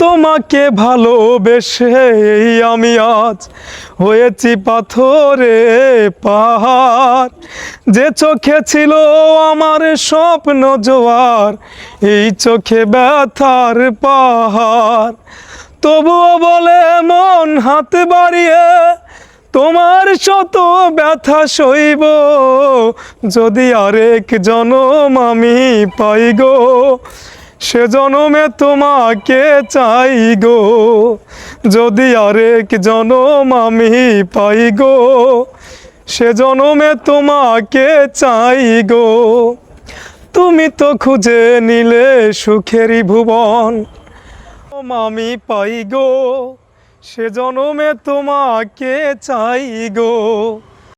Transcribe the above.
তোমাকে ভালোবেসে আমি আজ হয়েছি পাথরে পাহাড়। যে চোখে ছিল আমার স্বপ্ন জোয়ার, এই চোখে ব্যথার পাহাড়। তবুও বলে মন হাত বাড়িয়ে, তোমার শত ব্যথা সইব। যদি আরেক জনম আমি পাই গো সে জনমে তোমাকে চাই গো। যদি আরেক জনম আমি পাই গো, সে জনমে তোমাকে চাই গো। তুমি তো খুঁজে নিলে সুখেরই ভুবন, আমি পাই গো। সে জনমে তোমাকে চাই গো।